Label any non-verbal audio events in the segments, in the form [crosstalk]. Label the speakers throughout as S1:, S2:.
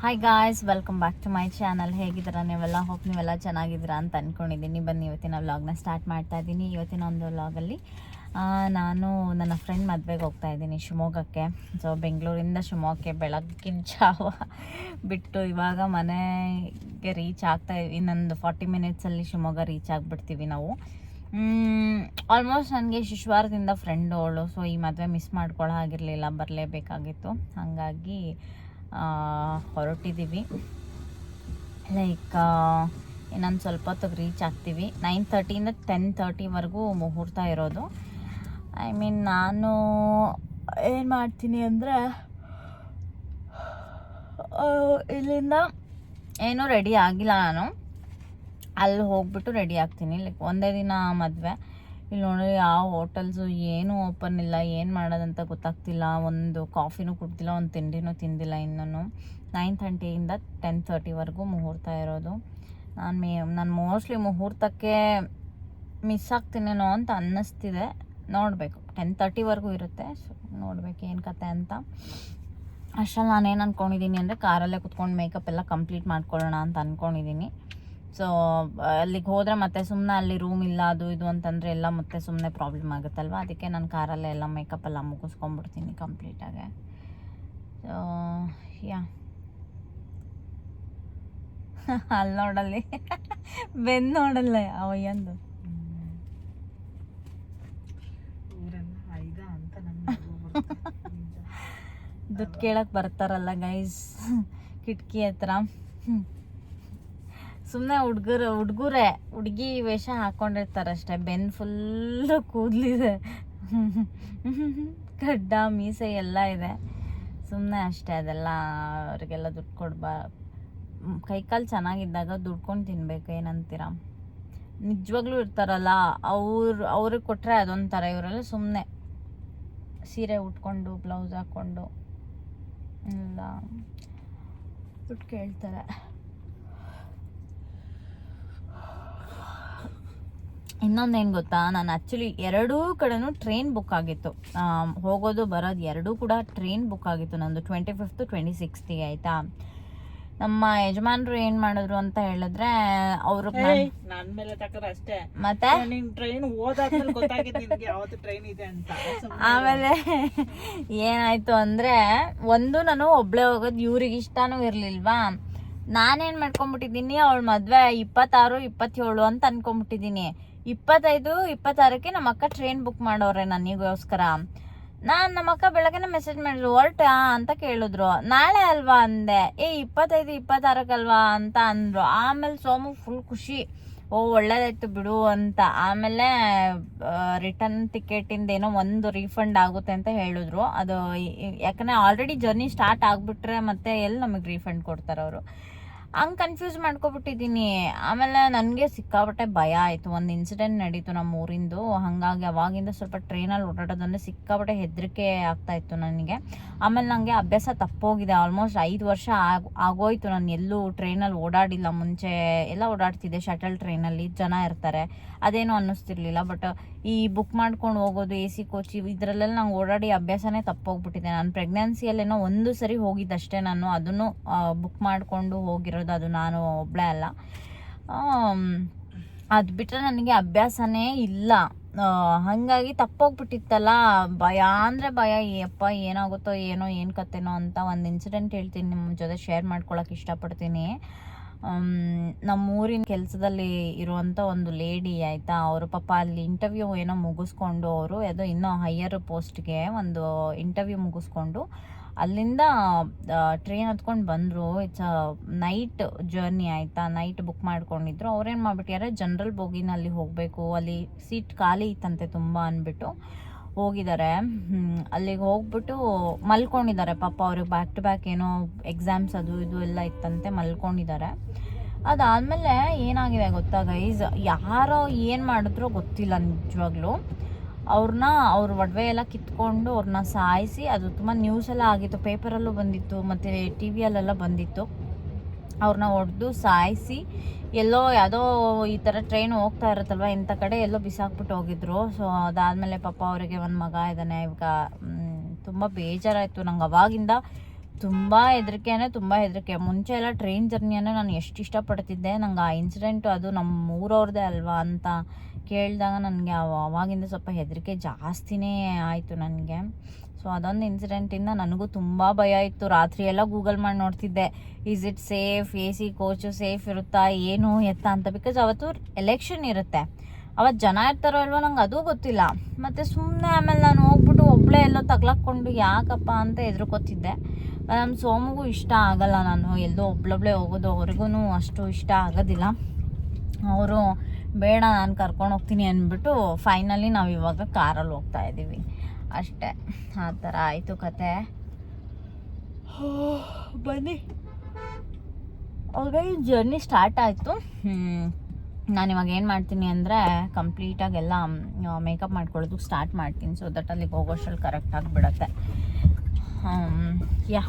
S1: Hi guys welcome back to my channel ಹೇಗಿದ್ದೀರಾ ನೀವೆಲ್ಲ? Hope ನೀವೆಲ್ಲ ಚೆನ್ನಾಗಿದ್ದೀರಾ ಅಂತ ಅಂದ್ಕೊಂಡಿದ್ದೀನಿ ಬನ್ನಿ, ಇವತ್ತಿನ ವ್ಲಾಗ್ನ ಸ್ಟಾರ್ಟ್ ಮಾಡ್ತಾ ಇದ್ದೀನಿ. ಇವತ್ತಿನ ಒಂದು ವ್ಲಾಗಲ್ಲಿ ನಾನು ನನ್ನ ಫ್ರೆಂಡ್ ಮದುವೆಗೆ ಹೋಗ್ತಾ ಇದ್ದೀನಿ ಶಿವಮೊಗ್ಗಕ್ಕೆ. ಸೊ ಬೆಂಗಳೂರಿಂದ ಶಿವಮೊಗ್ಗಕ್ಕೆ ಬೆಳಗ್ಗಿನ ಚಾವ ಬಿಟ್ಟು ಇವಾಗ ಮನೆಗೆ ರೀಚ್ ಆಗ್ತಾ ಇನ್ನೊಂದು ಫಾರ್ಟಿ ಮಿನಿಟ್ಸಲ್ಲಿ ಶಿವಮೊಗ್ಗ ರೀಚ್ ಆಗಿಬಿಡ್ತೀವಿ ನಾವು. ಆಲ್ಮೋಸ್ಟ್ ನನಗೆ ಶಿಶುವಾರದಿಂದ ಫ್ರೆಂಡ್ ಅವಳು. ಸೊ ಈ ಮದುವೆ ಮಿಸ್ ಮಾಡ್ಕೊಳ್ಳೋ ಹಾಗಿರಲಿಲ್ಲ. ಬರಲೇಬೇಕಾಗಿತ್ತು. ಹಾಗಾಗಿ ಹೊರಟಿದ್ದೀವಿ ಲೈಕ್ ಇನ್ನೊಂದು ಸ್ವಲ್ಪ ಹೊತ್ತಿಗೆ ರೀಚ್ ಆಗ್ತೀವಿ. ನೈನ್ ತರ್ಟಿಯಿಂದ ಟೆನ್ ತರ್ಟಿವರೆಗೂ ಮುಹೂರ್ತ ಇರೋದು. ಐ ಮೀನ್ ನಾನು ಏನು ಮಾಡ್ತೀನಿ ಅಂದರೆ ಇಲ್ಲಿಂದ ಏನೂ ರೆಡಿ ಆಗಿಲ್ಲ ನಾನು. ಅಲ್ಲಿ ಹೋಗ್ಬಿಟ್ಟು ರೆಡಿ ಆಗ್ತೀನಿ. ಲೈಕ್ ಒಂದೇ ದಿನ ಮದುವೆ. ಇಲ್ಲಿ ನೋಡಿ ಯಾವ ಹೋಟೆಲ್ಸು ಏನೂ ಓಪನ್ ಇಲ್ಲ, ಏನು ಮಾಡೋದಂತ ಗೊತ್ತಾಗ್ತಿಲ್ಲ. ಒಂದು ಕಾಫಿನೂ ಕುಡ್ದಿಲ್ಲ, ಒಂದು ತಿಂಡಿನೂ ತಿಂದಿಲ್ಲ ಇನ್ನೂ ನೈನ್ ಥರ್ಟಿಯಿಂದ ಟೆನ್ ತರ್ಟಿವರೆಗೂ ಮುಹೂರ್ತ ಇರೋದು. ನಾನು ಮೇ, ನಾನು ಮೋಸ್ಟ್ಲಿ ಮುಹೂರ್ತಕ್ಕೆ ಮಿಸ್ ಆಗ್ತೀನೇನೋ ಅಂತ ಅನ್ನಿಸ್ತಿದೆ. ನೋಡಬೇಕು. ಟೆನ್ ತರ್ಟಿವರೆಗೂ ಇರುತ್ತೆ. ಸೊ ನೋಡಬೇಕು ಏನು ಕತೆ ಅಂತ. ಅಷ್ಟರಲ್ಲಿ ನಾನೇನು ಅಂದ್ಕೊಂಡಿದ್ದೀನಿ ಅಂದರೆ, ಕಾರಲ್ಲೇ ಕುತ್ಕೊಂಡು ಮೇಕಪ್ ಎಲ್ಲ ಕಂಪ್ಲೀಟ್ ಮಾಡ್ಕೊಳ್ಳೋಣ ಅಂತ ಅಂದ್ಕೊಂಡಿದ್ದೀನಿ ಸೊ ಅಲ್ಲಿಗೆ ಹೋದರೆ ಮತ್ತೆ ಸುಮ್ಮನೆ ಅಲ್ಲಿ ರೂಮ್ ಇಲ್ಲ ಅದು ಇದು ಅಂತಂದರೆ ಎಲ್ಲ ಮತ್ತೆ ಸುಮ್ಮನೆ ಪ್ರಾಬ್ಲಮ್ ಆಗುತ್ತಲ್ವ? ಅದಕ್ಕೆ ನಾನು ಕಾರಲ್ಲೇ ಎಲ್ಲ ಮೇಕಪ್ ಎಲ್ಲ ಮುಗಿಸ್ಕೊಂಡ್ಬಿಡ್ತೀನಿ ಕಂಪ್ಲೀಟಾಗೆ ಸೊ ಯಾ ಅಲ್ಲಿ ನೋಡಲ್ಲಿ. [laughs] ಬೆನ್ ನೋಡಲ್ಲ ಅವಯ್ಯಂದು
S2: ಊರೆಲ್ಲ ಅಂತ ನನ್ನ
S1: ದುಡ್ಡು ಕೇಳಕ್ಕೆ ಬರ್ತಾರಲ್ಲ ಗೈಸ್ [laughs] ಕಿಟಕಿ ಹತ್ರ. [laughs] ಸುಮ್ಮನೆ ಹುಡ್ಗರು, ಹುಡುಗರೇ, ಹುಡುಗಿ ವೇಷ ಹಾಕೊಂಡಿರ್ತಾರೆ ಅಷ್ಟೇ ಬೆನ್ ಫುಲ್ಲು ಕೂದಲಿದೆ. ಗಡ್ಡ, ಮೀಸೆ ಎಲ್ಲ ಇದೆ. ಸುಮ್ಮನೆ ಅಷ್ಟೇ, ಅದೆಲ್ಲ ಅವರಿಗೆಲ್ಲ ದುಡ್ಡು ಕೊಡ್ಬಾ ಕೈಕಾಲು ಚೆನ್ನಾಗಿದ್ದಾಗ ದುಡ್ಕೊಂಡು ತಿನ್ಬೇಕು, ಏನಂತೀರ? ನಿಜವಾಗ್ಲೂ ಇರ್ತಾರಲ್ಲ, ಅವ್ರು, ಅವ್ರಿಗೆ ಕೊಟ್ಟರೆ ಅದೊಂಥರ, ಇವರೆಲ್ಲ ಸುಮ್ಮನೆ ಸೀರೆ ಉಟ್ಕೊಂಡು, ಬ್ಲೌಸ್ ಹಾಕ್ಕೊಂಡು ಎಲ್ಲ ದುಡ್ಡು ಕೇಳ್ತಾರೆ. ಇನ್ನೊಂದೇನು ಗೊತ್ತಾ? ನಾನು ಆ್ಯಕ್ಚುಲಿ ಎರಡೂ ಕಡೆನೂ ಟ್ರೈನ್ ಬುಕ್ ಆಗಿತ್ತು. ಹೋಗೋದು ಬರೋದು ಎರಡೂ ಕೂಡ ಟ್ರೈನ್ ಬುಕ್ ಆಗಿತ್ತು. ನಂದು ಟ್ವೆಂಟಿ ಫಿಫ್ತು ಟ್ವೆಂಟಿ ಸಿಕ್ಸ್ತಿಗೆ ಆಯಿತಾ? ನಮ್ಮ ಯಜಮಾನ್ರು ಏನು ಮಾಡಿದ್ರು ಅಂತ ಹೇಳಿದ್ರೆ ಅವರು
S2: ಮೇಲೆ ಅಷ್ಟೇ.
S1: ಮತ್ತೆ?
S2: ಟ್ರೈನ್ ಟ್ರೈನ್ ಇದೆ ಅಂತ.
S1: ಆಮೇಲೆ ಏನಾಯ್ತು ಅಂದ್ರೆ ಒಂದು ನಾನು ಒಬ್ಳೆ ಹೋಗೋದು ಇವ್ರಿಗೆ ಇಷ್ಟನೂ ಇರ್ಲಿಲ್ವಾ? ನಾನೇನ್ ಮಾಡ್ಕೊಂಡ್ಬಿಟ್ಟಿದ್ದೀನಿ ಅವಳ ಮದ್ವೆ ಇಪ್ಪತ್ತಾರು ಇಪ್ಪತ್ತೇಳು ಅಂತ ಅನ್ಕೊಂಡ್ಬಿಟ್ಟಿದ್ದೀನಿ ಇಪ್ಪತ್ತೈದು, ಇಪ್ಪತ್ತಾರಕ್ಕೆ ನಮ್ಮ ಅಕ್ಕ ಟ್ರೈನ್ ಬುಕ್ ಮಾಡೋರೆ ನನಗೋಸ್ಕರ. ನಾನು ನಮ್ಮ ಅಕ್ಕ ಮೆಸೇಜ್ ಮಾಡಿದ್ರು, ಹೊರಟಾ ಅಂತ ಕೇಳಿದ್ರು. ನಾಳೆ ಅಲ್ವಾ ಅಂದೆ. ಏ, ಇಪ್ಪತ್ತೈದು, ಇಪ್ಪತ್ತಾರಕ್ಕಲ್ವಾ ಅಂತ ಅಂದರು. ಆಮೇಲೆ ಸೋಮು ಫುಲ್ ಖುಷಿ. ಓ, ಒಳ್ಳೇದಾಯ್ತು ಬಿಡು ಅಂತ. ಆಮೇಲೆ ರಿಟರ್ನ್ ಟಿಕೆಟಿಂದ ಏನೋ ಒಂದು ರೀಫಂಡ್ ಆಗುತ್ತೆ ಅಂತ ಹೇಳಿದ್ರು. ಅದು ಯಾಕಂದ್ರೆ ಆಲ್ರೆಡಿ ಜರ್ನಿ ಸ್ಟಾರ್ಟ್ ಆಗಿಬಿಟ್ರೆ ಮತ್ತೆ ಎಲ್ಲಿ ನಮಗೆ ರೀಫಂಡ್ ಕೊಡ್ತಾರೆ ಅವರು ಹಂಗೆ ಕನ್ಫ್ಯೂಸ್ ಮಾಡ್ಕೊಬಿಟ್ಟಿದ್ದೀನಿ ಆಮೇಲೆ ನನಗೆ ಸಿಕ್ಕಾಪಟ್ಟೆ ಭಯ ಆಯಿತು. ಒಂದು ಇನ್ಸಿಡೆಂಟ್ ನಡೀತು ನಮ್ಮ ಊರಿಂದು. ಹಾಗಾಗಿ ಅವಾಗಿಂದ ಸ್ವಲ್ಪ ಟ್ರೈನಲ್ಲಿ ಓಡಾಡೋದಂದ್ರೆ ಸಿಕ್ಕಾಪಟ್ಟೆ ಹೆದರಿಕೆ ಆಗ್ತಾ ಇತ್ತು ನನಗೆ. ಆಮೇಲೆ ನನಗೆ ಅಭ್ಯಾಸ ತಪ್ಪೋಗಿದೆ. ಆಲ್ಮೋಸ್ಟ್ ಐದು ವರ್ಷ ಆಗ್, ಆಗೋಯ್ತು. ನಾನು ಎಲ್ಲೂ ಟ್ರೈನಲ್ಲಿ ಓಡಾಡಿಲ್ಲ. ಮುಂಚೆ ಎಲ್ಲ ಓಡಾಡ್ತಿದ್ದೆ. ಶಟಲ್ ಟ್ರೈನಲ್ಲಿ ಜನ ಇರ್ತಾರೆ. ಅದೇನು ಅನ್ನಿಸ್ತಿರ್ಲಿಲ್ಲ. ಬಟ್ ಈ ಬುಕ್ ಮಾಡ್ಕೊಂಡು ಹೋಗೋದು ಎ ಸಿ ಕೋಚ್ ಇದರಲ್ಲೆಲ್ಲ ನಂಗೆ ಓಡಾಡಿ ಅಭ್ಯಾಸನೇ ತಪ್ಪೋಗ್ಬಿಟ್ಟಿದೆ. ನಾನು ಪ್ರೆಗ್ನೆನ್ಸಿಯಲ್ಲೇನೋ ಒಂದು ಸರಿ ಹೋಗಿದ್ದಷ್ಟೇ ನಾನು. ಅದನ್ನು ಬುಕ್ ಮಾಡಿಕೊಂಡು ಹೋಗಿರೋದು. ಅದು ನಾನು ಒಬ್ಬಳೇ ಅಲ್ಲ. ಅದು ಬಿಟ್ಟರೆ ನನಗೆ ಅಭ್ಯಾಸನೇ ಇಲ್ಲ. ಹಾಗಾಗಿ ತಪ್ಪೋಗ್ಬಿಟ್ಟಿತ್ತಲ್ಲ. ಭಯ ಅಂದರೆ ಭಯ ಅಪ್ಪ ಏನಾಗುತ್ತೋ ಏನೋ, ಏನು ಕತೆನೋ ಅಂತ ಒಂದು ಇನ್ಸಿಡೆಂಟ್ ಹೇಳ್ತೀನಿ ನಿಮ್ಮ ಜೊತೆ ಶೇರ್ ಮಾಡ್ಕೊಳಕ್ಕೆ ಇಷ್ಟಪಡ್ತೀನಿ. ನಮ್ಮ ಊರಿನ ಕೆಲಸದಲ್ಲಿ ಇರುವಂಥ ಒಂದು ಲೇಡಿ ಆಯಿತಾ, ಅವರು ಪಾಪ ಅಲ್ಲಿ ಇಂಟರ್ವ್ಯೂ ಏನೋ ಮುಗಿಸ್ಕೊಂಡು ಅವರು ಯಾವುದೋ ಇನ್ನೂ ಹೈಯರ್ ಪೋಸ್ಟ್ಗೆ ಒಂದು ಇಂಟರ್ವ್ಯೂ ಮುಗಿಸ್ಕೊಂಡು ಅಲ್ಲಿಂದ ಟ್ರೈನ್ ಹತ್ಕೊಂಡು ಬಂದರು. ಇಟ್ಸ್ ಅ ನೈಟ್ ಜರ್ನಿ ಆಯಿತಾ? ನೈಟ್ ಬುಕ್ ಮಾಡ್ಕೊಂಡಿದ್ರು. ಅವ್ರೇನು ಮಾಡ್ಬಿಟ್ಟಿದ್ದಾರೆ ಜನರಲ್ ಬೋಗಿನಲ್ಲಿ ಹೋಗಬೇಕು. ಅಲ್ಲಿ ಸೀಟ್ ಖಾಲಿ ಇತ್ತಂತೆ ತುಂಬ ಅಂದ್ಬಿಟ್ಟು ಹೋಗಿದ್ದಾರೆ ಅಲ್ಲಿಗೆ ಹೋಗ್ಬಿಟ್ಟು ಮಲ್ಕೊಂಡಿದ್ದಾರೆ ಪಾಪ ಅವ್ರಿಗೆ ಬ್ಯಾಕ್ ಟು ಬ್ಯಾಕ್ ಏನೋ ಎಕ್ಸಾಮ್ಸ್ ಅದು ಇದು ಎಲ್ಲ ಇತ್ತಂತೆ ಮಲ್ಕೊಂಡಿದ್ದಾರೆ ಅದಾದಮೇಲೆ ಏನಾಗಿದೆ ಗೊತ್ತಾ ಗೈಸ್ ಯಾರೋ ಏನು ಮಾಡಿದ್ರೋ ಗೊತ್ತಿಲ್ಲ ನಿಜವಾಗ್ಲೂ. ಅವ್ರನ್ನ ಅವ್ರ ಒಡವೆ ಎಲ್ಲ ಕಿತ್ಕೊಂಡು ಅವ್ರನ್ನ ಸಾಯಿಸಿ, ಅದು ತುಂಬ ನ್ಯೂಸ್ ಎಲ್ಲ ಆಗಿತ್ತು ಪೇಪರಲ್ಲೂ ಬಂದಿತ್ತು, ಮತ್ತು ಟಿ ವಿಯಲ್ಲೆಲ್ಲ ಬಂದಿತ್ತು. ಅವ್ರನ್ನ ಹೊಡೆದು ಸಾಯಿಸಿ, ಎಲ್ಲೋ ಯಾವುದೋ ಈ ಥರ ಟ್ರೈನ್ ಹೋಗ್ತಾ ಇರುತ್ತಲ್ವ, ಇಂಥ ಕಡೆ ಎಲ್ಲೋ ಬಿಸಾಕ್ಬಿಟ್ಟು ಹೋಗಿದ್ರು. ಸೊ ಅದಾದಮೇಲೆ ಪಾಪ ಅವರಿಗೆ ಒಂದು ಮಗ ಇದ್ದಾನೆ ಇವಾಗ ತುಂಬ ಬೇಜಾರಾಯಿತು. ನಂಗೆ ಅವಾಗಿಂದ ತುಂಬ ಹೆದರಿಕೆ, ಅಂದರೆ ತುಂಬ ಹೆದರಿಕೆ. ಮುಂಚೆ ಎಲ್ಲ ಟ್ರೈನ್ ಜರ್ನಿಯನ್ನು ನಾನು ಎಷ್ಟು ಇಷ್ಟಪಡ್ತಿದ್ದೆ. ನಂಗೆ ಆ ಇನ್ಸಿಡೆಂಟು ಅದು ನಮ್ಮ ಊರವ್ರದ್ದೇ ಅಲ್ವಾ ಅಂತ ಕೇಳಿದಾಗ ನನಗೆ ಅವಾಗಿಂದ ಸ್ವಲ್ಪ ಹೆದರಿಕೆ ಜಾಸ್ತಿನೇ ಆಯಿತು ನನಗೆ. ಸೊ ಅದೊಂದು ಇನ್ಸಿಡೆಂಟಿಂದ ನನಗೂ ತುಂಬ ಭಯ ಇತ್ತು. ರಾತ್ರಿ ಎಲ್ಲ ಗೂಗಲ್ ಮಾಡಿ ನೋಡ್ತಿದ್ದೆ is it safe A C coach safe ಇರುತ್ತಾ? ಏನು ಎತ್ತ? ಅಂತ. ಬಿಕಾಸ್ ಅವತ್ತು ಎಲೆಕ್ಷನ್ ಇರುತ್ತೆ. ಅವತ್ತು ಜನ ಇರ್ತಾರೋ ಅಲ್ವೋ ನಂಗೆ ಅದೂ ಗೊತ್ತಿಲ್ಲ. ಮತ್ತು ಸುಮ್ಮನೆ ಆಮೇಲೆ ನಾನು ಹೋಗ್ಬಿಟ್ಟು ಒಬ್ಬಳೇ ಎಲ್ಲೋ ತಗ್ಲಾಕೊಂಡು ಯಾಕಪ್ಪ ಅಂತ ಎದುರ್ಕೊತಿದ್ದೆ ನಮ್ಮ ಸೋಮಗೂ ಇಷ್ಟ ಆಗಲ್ಲ ನಾನು. ಎಲ್ಲೋ ಒಬ್ಳೊಬ್ಳೆ ಹೋಗೋದು ಅವ್ರಿಗೂ ಅಷ್ಟು ಇಷ್ಟ ಆಗೋದಿಲ್ಲ. ಅವರು ಬೇಡ ನಾನು ಕರ್ಕೊಂಡು ಹೋಗ್ತೀನಿ ಅಂದ್ಬಿಟ್ಟು ಫೈನಲಿ ನಾವು ಇವಾಗ ಕಾರಲ್ಲಿ ಹೋಗ್ತಾ ಇದ್ದೀವಿ ಅಷ್ಟೇ. ಆ ಥರ ಆಯಿತು ಕತೆ. [sighs] ಬನ್ನಿ. ಆಲ್ರೆಡಿ ಜರ್ನಿ ಸ್ಟಾರ್ಟ್ ಆಯಿತು. ನಾನು ಇವಾಗ ಏನು ಮಾಡ್ತೀನಿ ಅಂದರೆ ಕಂಪ್ಲೀಟಾಗೆಲ್ಲ ಮೇಕಪ್ ಮಾಡ್ಕೊಳ್ಳೋದು ಸ್ಟಾರ್ಟ್ ಮಾಡ್ತೀನಿ. ಸೊ ದಟ್ ಅಲ್ಲಿಗೆ ಹೋಗೋಷ್ಟ್ರಲ್ಲಿ ಕರೆಕ್ಟಾಗಿ ಬಿಡುತ್ತೆ. ಯಾ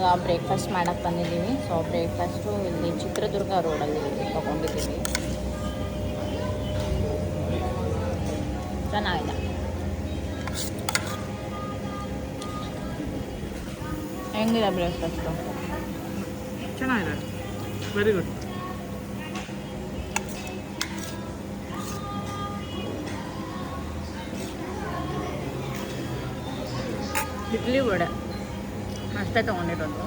S1: ಇವಾಗ ಬ್ರೇಕ್ಫಾಸ್ಟ್ ಮಾಡಕ್ಕೆ ಬಂದಿದ್ದೀವಿ ಸೊ ಬ್ರೇಕ್ಫಾಸ್ಟು ಇಲ್ಲಿ ಚಿತ್ರದುರ್ಗ ರೋಡಲ್ಲಿ ತೊಗೊಂಡಿದ್ದೀವಿ ಚೆನ್ನಾಗಿದೆ. ಹೆಂಗಿದೆ ಬ್ರೇಕ್ಫಾಸ್ಟು
S2: ಚೆನ್ನಾಗಿದೆ. Very good
S1: idli vada. ಅಷ್ಟೇ ತೊಗೊಂಡಿರೋದು.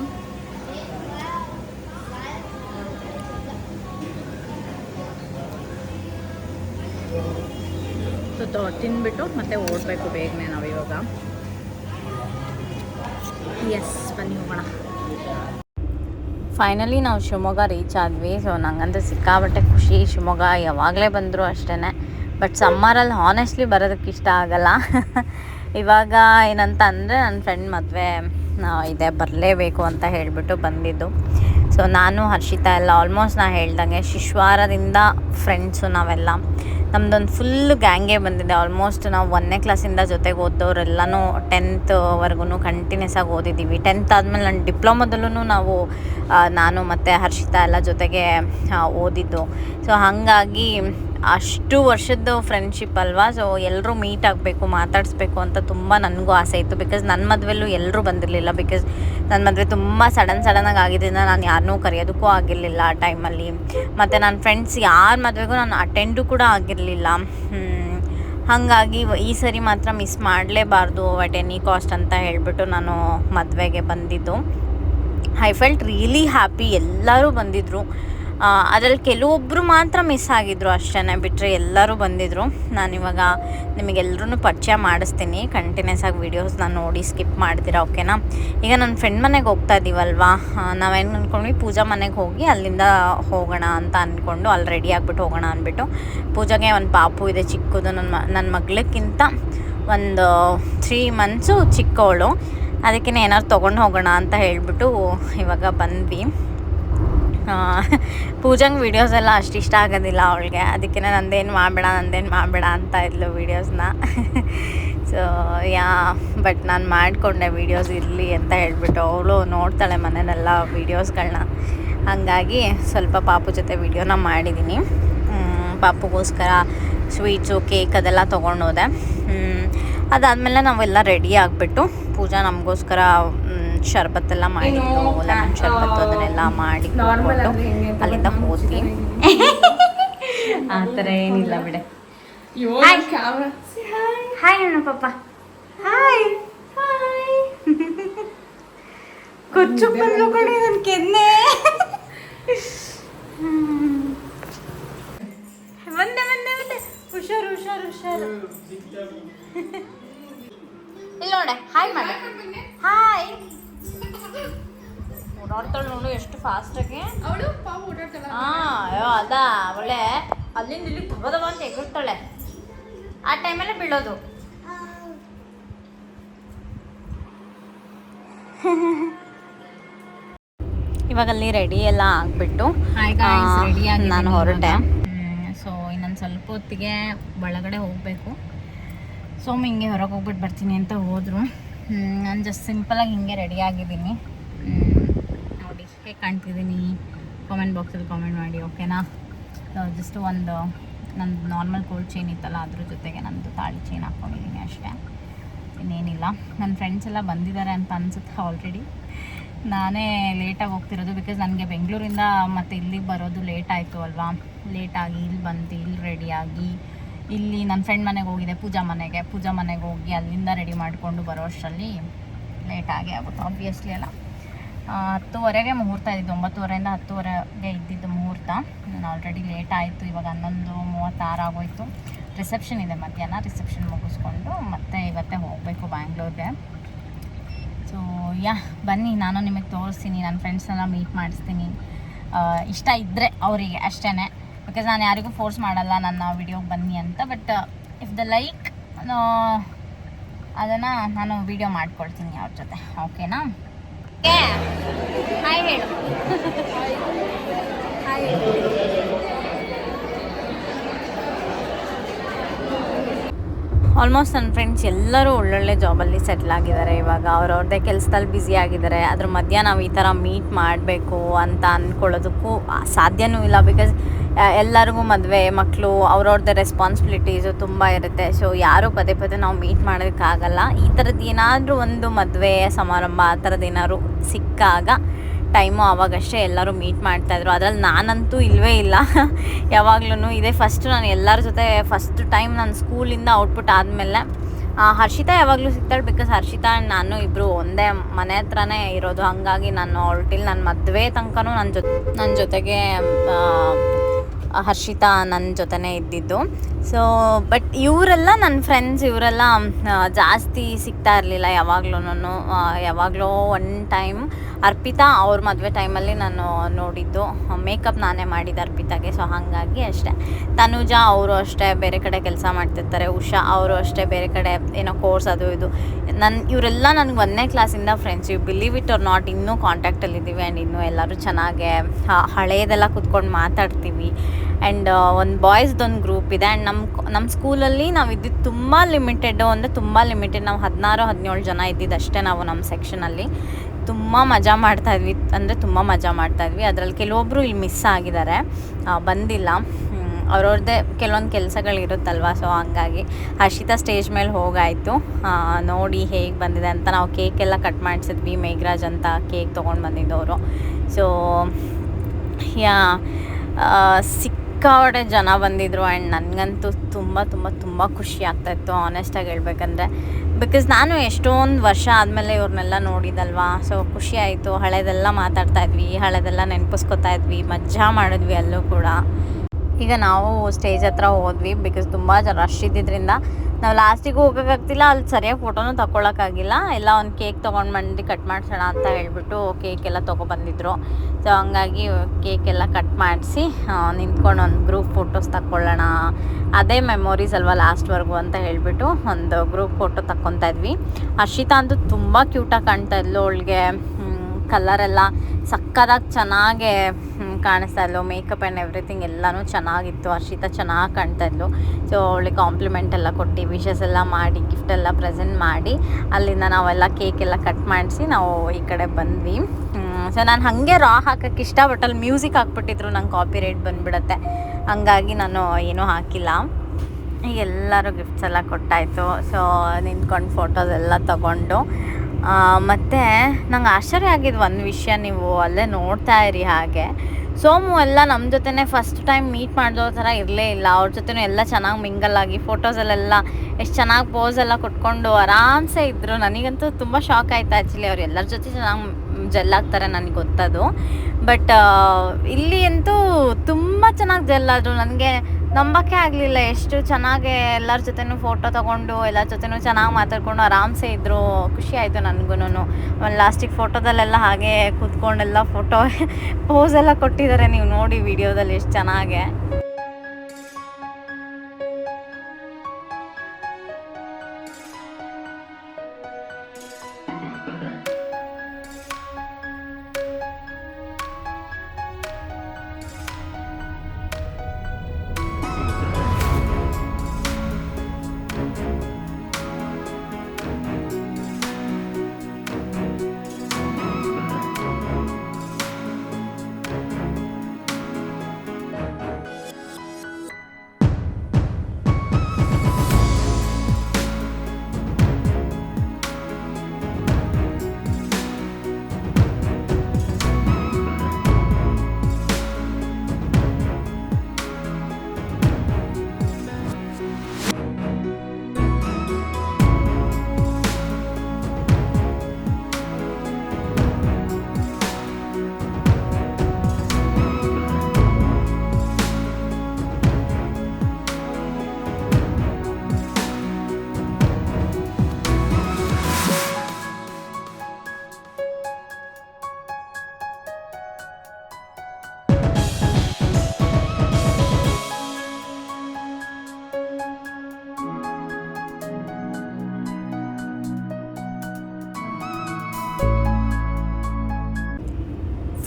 S1: ಸೊ ತಿಂದ್ಬಿಟ್ಟು ಮತ್ತೆ ಓಡಬೇಕು ಬೇಗನೆ ನಾವು ಇವಾಗ. ಎಸ್ ಬನ್ನಿ ಹೋಗೋಣ. ಫೈನಲಿ ನಾವು ಶಿವಮೊಗ್ಗ ರೀಚ್ ಆದ್ವಿ. ಸೊ ನಂಗಂತೂ ಸಿಕ್ಕಾಬಟ್ಟೆ ಖುಷಿ. ಶಿವಮೊಗ್ಗ ಯಾವಾಗಲೇ ಬಂದರೂ ಅಷ್ಟೇ ಬಟ್ ಸಮ್ಮರಲ್ಲಿ ಹಾನೆಸ್ಟ್ಲಿ ಬರೋದಕ್ಕೆ ಇಷ್ಟ ಆಗಲ್ಲ. [laughs] ಇವಾಗ ಏನಂತ ಅಂದರೆ ನನ್ನ ಫ್ರೆಂಡ್ ಮದುವೆ ಇದೆ, ಬರಲೇಬೇಕು ಅಂತ ಹೇಳಿಬಿಟ್ಟು ಬಂದಿದ್ದು. ಸೊ ನಾನು, ಹರ್ಷಿತಾ ಎಲ್ಲ ಆಲ್ಮೋಸ್ಟ್ ನಾ ಹೇಳ್ದಂಗೆ ಶಿಶ್ವಾರದಿಂದ ಫ್ರೆಂಡ್ಸು ನಾವೆಲ್ಲ. ನಮ್ಮದೊಂದು ಫುಲ್ ಗ್ಯಾಂಗೇ ಬಂದಿದೆ. ಆಲ್ಮೋಸ್ಟ್ ನಾವು ಒಂದನೇ ಕ್ಲಾಸಿಂದ ಜೊತೆಗೆ ಓದೋರೆಲ್ಲನೂ ಟೆಂತ್ವರೆಗೂ ಕಂಟಿನ್ಯೂಸ್ ಆಗಿ ಓದಿದ್ದೀವಿ ಟೆಂತ್ ಆದಮೇಲೆ ನನ್ನ ಡಿಪ್ಲೊಮದಲ್ಲೂ ನಾವು ನಾನು ಮತ್ತು ಹರ್ಷಿತಾ ಎಲ್ಲ ಜೊತೆಗೆ ಓದಿದ್ದು. ಸೊ ಹಾಗಾಗಿ ಅಷ್ಟು ವರ್ಷದ್ದು ಫ್ರೆಂಡ್ಶಿಪ್ ಅಲ್ವಾ? ಸೊ ಎಲ್ಲರೂ ಮೀಟ್ ಆಗಬೇಕು, ಮಾತಾಡಿಸ್ಬೇಕು ಅಂತ ತುಂಬ ನನಗೂ ಆಸೆ ಇತ್ತು. ಬಿಕಾಸ್ ನನ್ನ ಮದುವೆಲ್ಲೂ ಎಲ್ಲರೂ ಬಂದಿರಲಿಲ್ಲ. ಬಿಕಾಸ್ ನನ್ನ ಮದುವೆ ತುಂಬ ಸಡನ್ ಸಡನ್ನಾಗಿ ಆಗಿದ್ದರಿಂದ ನಾನು ಯಾರನ್ನೂ ಕರೆಯೋದಕ್ಕೂ ಆಗಿರಲಿಲ್ಲ ಆ ಟೈಮಲ್ಲಿ ಮತ್ತು ನನ್ನ ಫ್ರೆಂಡ್ಸ್ ಯಾರ ಮದುವೆಗೂ ನಾನು ಅಟೆಂಡು ಕೂಡ ಆಗಿರಲಿಲ್ಲ. ಹಾಗಾಗಿ ಈ ಸರಿ ಮಾತ್ರ ಮಿಸ್ ಮಾಡಲೇಬಾರ್ದು ಅಟ್ ಎನಿ ಕಾಸ್ಟ್ ಅಂತ ಹೇಳಿಬಿಟ್ಟು ನಾನು ಮದುವೆಗೆ ಬಂದಿದ್ದು. ಐ ಫೆಲ್ಟ್ ರಿಯಲಿ ಹ್ಯಾಪಿ ಎಲ್ಲರೂ ಬಂದಿದ್ದರು ಅದರಲ್ಲಿ ಕೆಲವೊಬ್ಬರು ಮಾತ್ರ ಮಿಸ್ ಆಗಿದ್ರು ಅಷ್ಟೇ ಬಿಟ್ಟರೆ ಎಲ್ಲರೂ ಬಂದಿದ್ದರು ನಾನಿವಾಗ ನಿಮಗೆಲ್ಲರೂ ಪರಿಚಯ ಮಾಡಿಸ್ತೀನಿ. ಕಂಟಿನ್ಯೂಸ್ ಆಗಿ ವೀಡಿಯೋಸ್ನ ನೋಡಿ ಸ್ಕಿಪ್ ಮಾಡ್ತೀರಾ ಓಕೆನಾ ಈಗ ನನ್ನ ಫ್ರೆಂಡ್ ಮನೆಗೆ ಹೋಗ್ತಾ ಇದ್ದೀವಲ್ವಾ ನಾವೇನು ಅಂದ್ಕೊಂಡ್ವಿ ಪೂಜಾ ಮನೆಗೆ ಹೋಗಿ ಅಲ್ಲಿಂದ ಹೋಗೋಣ ಅಂತ ಅಂದ್ಕೊಂಡು ಅಲ್ಲಿ ರೆಡಿ ಆಗಿಬಿಟ್ಟು ಹೋಗೋಣ ಅಂದ್ಬಿಟ್ಟು ಪೂಜಾಗೆ ಒಂದು ಪಾಪು ಇದೆ ಚಿಕ್ಕದು ನನ್ನ ನನ್ನ ಮಗಳಿಗಿಂತ ಒಂದು ತ್ರೀ ಮಂತ್ಸು ಚಿಕ್ಕವಳು ಅದಕ್ಕೆ ಏನಾದ್ರು ತೊಗೊಂಡು ಹೋಗೋಣ ಅಂತ ಹೇಳಿಬಿಟ್ಟು ಇವಾಗ ಬಂದ್ವಿ. ಪೂಜಂಗೆ ವೀಡಿಯೋಸ್ ಎಲ್ಲ ಅಷ್ಟು ಇಷ್ಟ ಆಗೋದಿಲ್ಲ ಅವಳಿಗೆ. ಅದಕ್ಕೆ ನಂದೇನು ಮಾಡಬೇಡ ನಂದೇನು ಮಾಡಬೇಡ ಅಂತ ಇದ್ಲು ವೀಡಿಯೋಸ್ನ ಸೊ [laughs] ಯಾ ಬಟ್ ನಾನು ಮಾಡಿಕೊಂಡೆ ವೀಡಿಯೋಸ್ ಇರಲಿ ಅಂತ ಹೇಳ್ಬಿಟ್ಟು ಅವಳು ನೋಡ್ತಾಳೆ ಮನೇಲೆಲ್ಲ ವೀಡಿಯೋಸ್ಗಳನ್ನ ಹಾಗಾಗಿ ಸ್ವಲ್ಪ ಪಾಪು ಜೊತೆ ವೀಡಿಯೋನ ಮಾಡಿದ್ದೀನಿ ಪಾಪುಗೋಸ್ಕರ ಸ್ವೀಟ್ಸು ಕೇಕ್ ಅದೆಲ್ಲ ತೊಗೊಂಡೋದೆ ಅದಾದಮೇಲೆ ನಾವೆಲ್ಲ ರೆಡಿ ಆಗಿಬಿಟ್ಟು ಪೂಜಾ ನಮಗೋಸ್ಕರ ಶರ್ಬತ್ತೆಲ್ಲ ಮಾಡಿದ್ರು. ಲೆಮನ್ ಶರ್ಬತ್ತು ಅದನ್ನೆಲ್ಲ ಮಾಡಿ ಕೊಟ್ಬಿಟ್ಟು ಅಲ್ಲಿಂದ ಹೋದ್ವಿ. [laughs] ಆ ಥರ ಏನಿಲ್ಲ ಬಿಡೆ. ಹಾಯ್ ಅಣ್ಣ ಪಾಪ. ಹಾಯ್ ಹಾಯ್ [laughs] ಕೊಚ್ಚು ಬಂದು ಕಡೆ ನನ್ನ ಕೆನ್ನೆ. [laughs] ಬಂದೆ ಬಂದೆ ಬಂದೆ. ಹುಷಾರು ಹುಷಾರು ಹುಷಾರು. ಇಲ್ಲ ನೋಡೆ ಹಾಯ್ ಮಾಡ. ಹಾಯ್ ಓಡಾಡ್ತಾಳೆ ನೋಡು ಎಷ್ಟು ಫಾಸ್ಟಾಗಿ ಹಾ ಅಯ್ಯೋ ಅದ ಅವಳೆ ಅಲ್ಲಿಂದ ಇಲ್ಲಿ ದಬ ಅಂತ ಎಗುರ್ತಾಳೆ ಆ ಟೈಮಲ್ಲೇ ಬೀಳೋದು. ಇವಾಗ ಅಲ್ಲಿ ರೆಡಿ ಎಲ್ಲ ಆಗ್ಬಿಟ್ಟು
S3: ಆಗಿದ್ದೀನಿ
S1: ನಾನು ಹೊರಟೆ.
S3: ಸೊ ಇನ್ನೊಂದು ಸ್ವಲ್ಪ
S1: ಹೊತ್ತಿಗೆ ಒಳಗಡೆ ಹೋಗಬೇಕು. ಸೊ ಹಿಂಗೆ ಹೊರಗೆ ಹೋಗ್ಬಿಟ್ಟು ಬರ್ತೀನಿ ಅಂತ ಹೋದರು. ನಾನು ಜಸ್ಟ್ ಸಿಂಪಲಾಗಿ ಹಿಂಗೆ ರೆಡಿ ಆಗಿದ್ದೀನಿ. ನೋಡಿ, ಹೇಗೆ ಕಾಣ್ತಿದ್ದೀನಿ ಕಾಮೆಂಟ್ ಬಾಕ್ಸಲ್ಲಿ ಕಾಮೆಂಟ್ ಮಾಡಿ ಓಕೆನಾ ಜಸ್ಟ್ ಒಂದು, ನಂದು ನಾರ್ಮಲ್ ಕೋಲ್ಡ್ ಚೈನ್ ಇತ್ತಲ್ಲ, ಅದ್ರ ಜೊತೆಗೆ ನಂದು ತಾಳಿ ಚೈನ್ ಹಾಕ್ಕೊಂಡಿದ್ದೀನಿ ಅಷ್ಟೇ. ಇನ್ನೇನಿಲ್ಲ. ನನ್ನ ಫ್ರೆಂಡ್ಸ್ ಎಲ್ಲ ಬಂದಿದ್ದಾರೆ ಅಂತ ಅನ್ಸುತ್ತೆ ಆಲ್ರೆಡಿ ನಾನೇ ಲೇಟಾಗಿ ಹೋಗ್ತಿರೋದು ಬಿಕಾಸ್ ನನಗೆ ಬೆಂಗಳೂರಿಂದ ಮತ್ತು ಇಲ್ಲಿಗೆ ಬರೋದು ಲೇಟ್ ಆಯಿತು ಅಲ್ವಾ? ಲೇಟಾಗಿ ಇಲ್ಲಿ ಬಂದು, ಇಲ್ಲಿ ರೆಡಿಯಾಗಿ ಇಲ್ಲಿ ನನ್ನ ಫ್ರೆಂಡ್ ಮನೆಗೆ ಹೋಗಿದೆ, ಪೂಜಾ ಮನೆಗೆ. ಪೂಜಾ ಮನೆಗೆ ಹೋಗಿ ಅಲ್ಲಿಂದ ರೆಡಿ ಮಾಡಿಕೊಂಡು ಬರೋ ಅಷ್ಟರಲ್ಲಿ ಆಗೇ ಆಗುತ್ತೆ ಆಬ್ವಿಯಸ್ಲಿ ಅಲ್ಲ. ಹತ್ತುವರೆಗೆ ಮುಹೂರ್ತ ಇದ್ದಿದ್ದು, ಒಂಬತ್ತುವರೆಯಿಂದ ಹತ್ತುವರೆಗೆ ಇದ್ದಿದ್ದು ಮುಹೂರ್ತ. ನಾನು ಆಲ್ರೆಡಿ ಲೇಟ್ ಆಯಿತು, ಇವಾಗ ಹನ್ನೊಂದು ಮೂವತ್ತಾರು ಆಗೋಯ್ತು. ರಿಸೆಪ್ಷನ್ ಇದೆ ಮಧ್ಯಾಹ್ನ ರಿಸೆಪ್ಷನ್ ಮುಗಿಸ್ಕೊಂಡು ಮತ್ತೆ ಇವತ್ತೇ ಹೋಗಬೇಕು ಬ್ಯಾಂಗ್ಳೂರ್ಗೆ. ಸೊ ಯಾ, ಬನ್ನಿ, ನಾನು ನಿಮಗೆ ತೋರಿಸ್ತೀನಿ, ನನ್ನ ಫ್ರೆಂಡ್ಸೆಲ್ಲ ಮೀಟ್ ಮಾಡಿಸ್ತೀನಿ. ಇಷ್ಟ ಇದ್ದರೆ ಅವರಿಗೆ ಅಷ್ಟೇ ಬಿಕಾಸ್ ನಾನು ಯಾರಿಗೂ ಫೋರ್ಸ್ ಮಾಡಲ್ಲ ನನ್ನ ವಿಡಿಯೋಗೆ ಬನ್ನಿ ಅಂತ. ಬಟ್ ಇಫ್ ದ ಲೈಕ್ ಅದನ್ನು ನಾನು ವಿಡಿಯೋ ಮಾಡ್ಕೊಳ್ತೀನಿ ಅವ್ರ ಜೊತೆ. ಓಕೆನಾ ಹಾಯ್ ಹೇಳು. [laughs] ಹಾಯ್ ಆಲ್ಮೋಸ್ಟ್ ನನ್ನ ಫ್ರೆಂಡ್ಸ್ ಎಲ್ಲರೂ ಒಳ್ಳೊಳ್ಳೆ ಜಾಬಲ್ಲಿ ಸೆಟ್ಲ್ ಆಗಿದ್ದಾರೆ. ಇವಾಗ ಅವ್ರವ್ರದ್ದೇ ಕೆಲಸದಲ್ಲಿ ಬ್ಯುಸಿ ಆಗಿದ್ದಾರೆ. ಅದ್ರ ಮಧ್ಯ ನಾವು ಈ ಥರ ಮೀಟ್ ಮಾಡಬೇಕು ಅಂತ ಅಂದ್ಕೊಳ್ಳೋದಕ್ಕೂ ಸಾಧ್ಯನೂ ಇಲ್ಲ ಬಿಕಾಸ್ ಎಲ್ಲರಿಗೂ ಮದುವೆ ಮಕ್ಕಳು ಅವ್ರವ್ರದ್ದೇ ರೆಸ್ಪಾನ್ಸಿಬಿಲಿಟೀಸು ತುಂಬ ಇರುತ್ತೆ. ಸೊ ಯಾರೂ ಪದೇ ಪದೇ ನಾವು ಮೀಟ್ ಮಾಡೋದಕ್ಕಾಗಲ್ಲ ಈ ಥರದ್ದು ಏನಾದರೂ ಒಂದು ಮದುವೆ, ಸಮಾರಂಭ, ಆ ಥರದ್ದು ಏನಾದ್ರು ಸಿಕ್ಕಾಗ ಟೈಮು ಆವಾಗಷ್ಟೇ ಎಲ್ಲರೂ ಮೀಟ್ ಮಾಡ್ತಾಯಿದ್ರು ಅದ್ರಲ್ಲಿ ನಾನಂತೂ ಇಲ್ಲವೇ ಇಲ್ಲ. [laughs] ಯಾವಾಗ್ಲೂ ಇದೇ ಫಸ್ಟ್ ನಾನು ಎಲ್ಲರ ಜೊತೆ ಫಸ್ಟ್ ಟೈಮ್ ನಾನು ಸ್ಕೂಲಿಂದ ಔಟ್ಪುಟ್ ಆದಮೇಲೆ ಹರ್ಷಿತಾ ಯಾವಾಗಲೂ ಸಿಗ್ತಾಳೆ ಬಿಕಾಸ್ ಹರ್ಷಿತಾ ಆ್ಯಂಡ್ ನಾನು ಇಬ್ಬರು ಒಂದೇ ಮನೆ ಹತ್ರನೇ ಇರೋದು. ಹಾಗಾಗಿ ನಾನು ಹೊರಟಿಲ್ಲ ನನ್ನ ಮದುವೆ ತನಕನೂ ನನ್ನ ಜೊತೆ ನನ್ನ ಜೊತೆಗೆ ಹರ್ಷಿತಾ ನನ್ನ ಜೊತೆನೇ ಇದ್ದಿದ್ದು. ಸೊ ಬಟ್ ಇವರೆಲ್ಲ ನನ್ನ ಫ್ರೆಂಡ್ಸ್ ಇವರೆಲ್ಲ ಜಾಸ್ತಿ ಸಿಗ್ತಾ ಇರಲಿಲ್ಲ ಯಾವಾಗ್ಲೂ ಯಾವಾಗಲೋ ಒನ್ ಟೈಮ್ ಅರ್ಪಿತಾ ಅವ್ರ ಮದುವೆ ಟೈಮಲ್ಲಿ ನಾನು ನೋಡಿದ್ದು. ಮೇಕಪ್ ನಾನೇ ಮಾಡಿದ್ದು ಅರ್ಪಿತಾಗೆ ಸೊ ಹಾಗಾಗಿ ಅಷ್ಟೇ. ತನುಜಾ ಅವರು ಅಷ್ಟೇ ಬೇರೆ ಕಡೆ ಕೆಲಸ ಮಾಡ್ತಿರ್ತಾರೆ. ಉಷಾ ಅವರು ಅಷ್ಟೇ ಬೇರೆ ಕಡೆ ಏನೋ ಕೋರ್ಸ್ ಅದು ಇದು. ನನ್ನ ಇವರೆಲ್ಲ ನನಗೆ ಒಂದನೇ ಕ್ಲಾಸಿಂದ friends you believe it or not ಇನ್ನೂ ಕಾಂಟ್ಯಾಕ್ಟಲ್ಲಿ ಇದ್ದೀವಿ ಆ್ಯಂಡ್ ಇನ್ನೂ ಎಲ್ಲರೂ ಚೆನ್ನಾಗೆ ಹಳೆಯದೆಲ್ಲ ಕುತ್ಕೊಂಡು ಮಾತಾಡ್ತೀವಿ. ಆ್ಯಂಡ್ ಒಂದು ಬಾಯ್ಸ್ದೊಂದು ಗ್ರೂಪ್ ಇದೆ. ಆ್ಯಂಡ್ ನಮ್ಮ ನಮ್ಮ ಸ್ಕೂಲಲ್ಲಿ ನಾವು ಇದ್ದಿದ್ದು ತುಂಬ ಲಿಮಿಟೆಡು ಅಂದರೆ ತುಂಬ ಲಿಮಿಟೆಡ್ ನಾವು ಹದಿನಾರು ಹದಿನೇಳು ಜನ ಇದ್ದಿದ್ದು ಅಷ್ಟೇ ನಾವು ನಮ್ಮ ಸೆಕ್ಷನಲ್ಲಿ ತುಂಬ ಮಜಾ ಮಾಡ್ತಾ ಇದ್ವಿ. ಅಂದರೆ ತುಂಬ ಮಜಾ ಮಾಡ್ತಾ ಇದ್ವಿ. ಅದರಲ್ಲಿ ಕೆಲವೊಬ್ಬರು ಇಲ್ಲಿ ಮಿಸ್ ಆಗಿದ್ದಾರೆ. ಬಂದಿಲ್ಲ. ಅವ್ರವ್ರದ್ದೇ ಕೆಲವೊಂದು ಕೆಲಸಗಳಿರುತ್ತಲ್ವ ಸೊ ಹಂಗಾಗಿ ಹರ್ಷಿತಾ ಸ್ಟೇಜ್ ಮೇಲೆ ಹೋಗಾಯಿತು. ನೋಡಿ ಹೇಗೆ ಬಂದಿದೆ ಅಂತ ನಾವು ಕೇಕೆಲ್ಲ ಕಟ್ ಮಾಡಿಸಿದ್ವಿ. ಮೇಘರಾಜ್ ಅಂತ ಕೇಕ್ ತೊಗೊಂಡು ಬಂದಿದ್ದವರು. ಸೊ ಯಾ ಸಿಕ್ಕಾಪಟ್ಟೆ ಜನ ಬಂದಿದ್ರು ಆ್ಯಂಡ್ ನನಗಂತೂ ತುಂಬ ತುಂಬ ತುಂಬ ಖುಷಿ ಆಗ್ತಾಯಿತ್ತು ಆನೆಸ್ಟಾಗಿ ಹೇಳ್ಬೇಕಂದ್ರೆ. ಬಿಕಾಸ್ ನಾನು ಎಷ್ಟೊಂದು ವರ್ಷ ಆದಮೇಲೆ ಇವ್ರನ್ನೆಲ್ಲ ನೋಡಿದಲ್ವಾ? ಸೊ ಖುಷಿ ಆಯಿತು. ಹಳೆದೆಲ್ಲ ಮಾತಾಡ್ತಾ ಇದ್ವಿ, ಹಳೆದೆಲ್ಲ ನೆನಪಿಸ್ಕೊತಾ ಇದ್ವಿ ಮಜಾ ಮಾಡಿದ್ವಿ ಅಲ್ಲೂ ಕೂಡ. ಈಗ ನಾವು ಸ್ಟೇಜ್ ಹತ್ರ ಹೋದ್ವಿ ಬಿಕಾಸ್ ತುಂಬ ರಶ್ ಇದ್ದಿದ್ದರಿಂದ ನಾವು ಲಾಸ್ಟಿಗೆ ಹೋಗೋಕ್ಕಾಗ್ತಿಲ್ಲ, ಅಲ್ಲಿ ಸರಿಯಾಗಿ ಫೋಟೋನೂ ತಗೊಳಕ್ಕಾಗಿಲ್ಲ ಎಲ್ಲ ಒಂದು ಕೇಕ್ ತೊಗೊಂಡು ಬಂದು ಕಟ್ ಮಾಡಿಸೋಣ ಅಂತ ಹೇಳ್ಬಿಟ್ಟು ಕೇಕ್ ಎಲ್ಲ ತೊಗೊಬಂದಿದ್ರು ಸೊ ಹಂಗಾಗಿ ಕೇಕ್ ಎಲ್ಲ ಕಟ್ ಮಾಡಿಸಿ ನಿಂತ್ಕೊಂಡು ಒಂದು ಗ್ರೂಪ್ ಫೋಟೋಸ್ ತಕ್ಕೊಳ್ಳೋಣ. ಅದೇ ಮೆಮೊರೀಸ್ ಅಲ್ವಾ ಲಾಸ್ಟ್ವರೆಗೂ ಅಂತ ಹೇಳ್ಬಿಟ್ಟು ಒಂದು ಗ್ರೂಪ್ ಫೋಟೋ ತಕ್ಕೊತಾ ಇದ್ವಿ. ಹರ್ಷಿತಾ ಅಂತೂ ತುಂಬ ಕ್ಯೂಟಾಗಿ ಕಾಣ್ತಾ ಇದ್ಲು. ಅವಳಿಗೆ ಕಲರೆಲ್ಲ ಸಕ್ಕದಾಗಿ ಚೆನ್ನಾಗೆ ಕಾಣಿಸ್ತಾ ಮೇಕಪ್ ಆ್ಯಂಡ್ ಎವ್ರಿಥಿಂಗ್ ಎಲ್ಲನೂ ಚೆನ್ನಾಗಿತ್ತು. ಹರ್ಷಿತಾ ಚೆನ್ನಾಗಿ ಕಾಣ್ತಾ ಇದ್ಲು. ಸೊ ಅವಳಿಗೆ ಕಾಂಪ್ಲಿಮೆಂಟ್ ಎಲ್ಲ ಕೊಟ್ಟು ವಿಶಸ್ ಎಲ್ಲ ಮಾಡಿ ಗಿಫ್ಟ್ ಎಲ್ಲ ಪ್ರೆಸೆಂಟ್ ಮಾಡಿ, ಅಲ್ಲಿಂದ ನಾವೆಲ್ಲ ಕೇಕ್ ಎಲ್ಲ ಕಟ್ ಮಾಡಿಸಿ ನಾವು ಈ ಕಡೆ ಬಂದ್ವಿ. ಸೊ ನಾನು ಹಾಗೆ ರಾ ಹಾಕೋಕ್ಕೆ ಇಷ್ಟ ಬಟ್ ಅಲ್ಲಿ ಮ್ಯೂಸಿಕ್ ಹಾಕ್ಬಿಟ್ಟಿದ್ರು. ನಂಗೆ ಕಾಪಿ ರೇಟ್ ಬಂದುಬಿಡತ್ತೆ. ಹಂಗಾಗಿ ನಾನು ಏನೂ ಹಾಕಿಲ್ಲ. ಎಲ್ಲರೂ ಗಿಫ್ಟ್ಸ್ ಎಲ್ಲ ಕೊಟ್ಟಾಯಿತು. ಸೊ ನಿಂತ್ಕೊಂಡು ಫೋಟೋಸ್ ಎಲ್ಲ ತಗೊಂಡು. ಮತ್ತು ನಂಗೆ ಆಶ್ಚರ್ಯ ಆಗಿದ್ದು ಒಂದು ವಿಷಯ ನೀವು ಅಲ್ಲೇ ನೋಡ್ತಾ ಇರಿ ಹಾಗೆ. ಸೋಮು ಎಲ್ಲ ನಮ್ಮ ಜೊತೆನೇ ಫಸ್ಟ್ ಟೈಮ್ ಮೀಟ್ ಮಾಡಿದೋ ಥರ ಇರಲೇ ಇಲ್ಲ. ಅವ್ರ ಜೊತೆನೂ ಎಲ್ಲ ಚೆನ್ನಾಗಿ ಮಿಂಗಲ್ ಆಗಿ ಫೋಟೋಸಲ್ಲೆಲ್ಲ ಎಷ್ಟು ಚೆನ್ನಾಗಿ ಪೋಸ್ ಎಲ್ಲ ಕೊಟ್ಕೊಂಡು ಆರಾಮ್ಸೆ ಇದ್ದರು ನನಗಂತೂ ತುಂಬ ಶಾಕ್ ಆಯ್ತು ಆ್ಯಕ್ಚುಲಿ ಅವ್ರು ಎಲ್ಲರ ಜೊತೆ ಚೆನ್ನಾಗಿ ಜೆಲ್ ಆಗ್ತಾರೆ ನನಗೆ ಗೊತ್ತದು. ಬಟ್ ಇಲ್ಲಿ ಅಂತೂ ತುಂಬ ಚೆನ್ನಾಗಿ ಜೆಲ್ ಆದರು. ನನಗೆ ನಂಬಕ್ಕೆ ಆಗಲಿಲ್ಲ. ಎಷ್ಟು ಚೆನ್ನಾಗಿ ಎಲ್ಲರ ಜೊತೆನೂ ಫೋಟೋ ತಗೊಂಡು, ಎಲ್ಲರ ಜೊತೆನೂ ಚೆನ್ನಾಗಿ ಮಾತಾಡ್ಕೊಂಡು ಆರಾಮ್ಸೆ ಇದ್ದರು ಖುಷಿ ಆಯಿತು ನನಗೂ ಒಂದು ಲಾಸ್ಟಿಗೆ ಫೋಟೋದಲ್ಲೆಲ್ಲ ಹಾಗೆ ಕೂತ್ಕೊಂಡೆಲ್ಲ ಫೋಟೋ ಪೋಸ್ ಎಲ್ಲ ಕೊಟ್ಟಿದ್ದಾರೆ ನೀವು ನೋಡಿ ವಿಡಿಯೋದಲ್ಲಿ ಎಷ್ಟು ಚೆನ್ನಾಗೆ.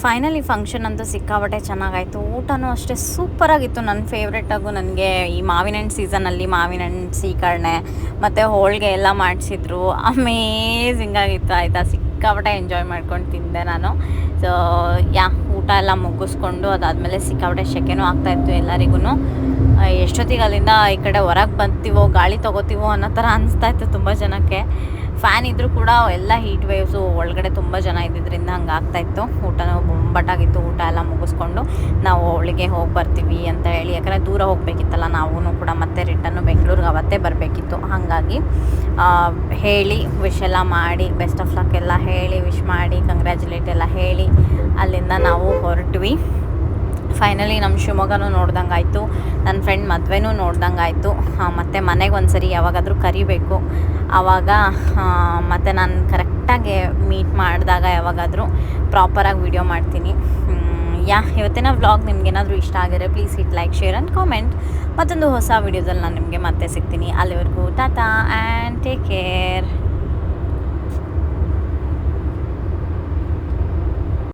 S1: ಫೈನಲಿ ಫಂಕ್ಷನ್ ಅಂತೂ ಸಿಕ್ಕಾಬಟ್ಟೆ ಚೆನ್ನಾಗಾಯಿತು. ಊಟನೂ ಅಷ್ಟೇ ಸೂಪರಾಗಿತ್ತು. ನನ್ನ ಫೇವ್ರೆಟಾಗು ನನಗೆ ಈ ಮಾವಿನ ಹಣ್ಣು ಸೀಸನಲ್ಲಿ ಮಾವಿನ ಹಣ್ಣು ಸೀಕರಣೆ, ಮತ್ತು ಹೋಳಿಗೆ ಎಲ್ಲ ಮಾಡಿಸಿದ್ರು. ಅಮೇಝಿಂಗ್ ಆಗಿತ್ತು. ಆಯಿತಾ? ಸಿಕ್ಕಾಪಟ್ಟೆ ಎಂಜಾಯ್ ಮಾಡ್ಕೊಂಡು ತಿಂದೆ ನಾನು. ಸೊ ಯಾ, ಊಟ ಎಲ್ಲ ಮುಗಿಸ್ಕೊಂಡು ಅದಾದಮೇಲೆ ಸಿಕ್ಕಾಪಟ್ಟೆ ಶೆಕೆನೂ ಆಗ್ತಾಯಿತ್ತು ಎಲ್ಲರಿಗೂ. ಎಷ್ಟೊತ್ತಿಗೆ ಅಲ್ಲಿಂದ ಈ ಕಡೆ ಹೊರಗೆ ಬಂತೀವೋ, ಗಾಳಿ ತೊಗೋತೀವೋ ಅನ್ನೋ ಥರ ಅನಿಸ್ತಾ ಇತ್ತು ತುಂಬ ಜನಕ್ಕೆ. ಫ್ಯಾನ್ ಇದ್ದರೂ ಕೂಡ ಎಲ್ಲ ಹೀಟ್ ವೇವ್ಸು ಒಳಗಡೆ ತುಂಬ ಜನ ಇದ್ದಿದ್ದರಿಂದ ಹಂಗೆ ಆಗ್ತಾಯಿತ್ತು ಊಟನೂ ಬೊಂಬಟ್ಟಾಗಿತ್ತು ಊಟ ಎಲ್ಲ ಮುಗಿಸ್ಕೊಂಡು ನಾವು ಅವಳಿಗೆ ಹೋಗಿ ಬರ್ತೀವಿ ಅಂತ ಹೇಳಿ. ಯಾಕಂದರೆ ದೂರ ಹೋಗಬೇಕಿತ್ತಲ್ಲ ನಾವೂ ಕೂಡ ಮತ್ತೆ ರಿಟರ್ನು ಬೆಂಗಳೂರಿಗೆ ಅವತ್ತೇ ಬರಬೇಕಿತ್ತು. ಹಾಗಾಗಿ ಹೇಳಿ ವಿಶ್ ಎಲ್ಲ ಮಾಡಿ ಬೆಸ್ಟ್ ಆಫ್ ಲಕ್ ಎಲ್ಲ ಹೇಳಿ ವಿಶ್ ಮಾಡಿ ಕಂಗ್ರ್ಯಾಚುಲೇಟ್ ಎಲ್ಲ ಹೇಳಿ, ಅಲ್ಲಿಂದ ನಾವು ಹೊರಟ್ವಿ. ಫೈನಲಿ ನಮ್ಮ ಶಿವಮೊಗ್ಗನೂ ನೋಡ್ದಂಗೆ ಆಯಿತು ನನ್ನ ಫ್ರೆಂಡ್ ಮದುವೆನೂ ನೋಡ್ದಂಗೆ ಆಯಿತು ಮತ್ತು ಮನೆಗೆ ಒಂದು ಸರಿ ಯಾವಾಗಾದರೂ ಕರಿಬೇಕು. ಆವಾಗ ಮತ್ತು ನಾನು ಕರೆಕ್ಟಾಗಿ ಮೀಟ್ ಮಾಡಿದಾಗ ಯಾವಾಗಾದರೂ ಪ್ರಾಪರಾಗಿ ವಿಡಿಯೋ ಮಾಡ್ತೀನಿ. ಯಾ, ಇವತ್ತಿನ ವ್ಲಾಗ್ ನಿಮ್ಗೇನಾದರೂ ಇಷ್ಟ ಆಗಿದ್ರೆ please hit like share and comment ಮತ್ತೊಂದು ಹೊಸ ವಿಡಿಯೋದಲ್ಲಿ ನಾನು ನಿಮಗೆ ಮತ್ತೆ ಸಿಗ್ತೀನಿ. ಅಲ್ಲಿವರೆಗೂ, ಟಾಟಾ ಆ್ಯಂಡ್ ಟೇಕ್ ಕೇರ್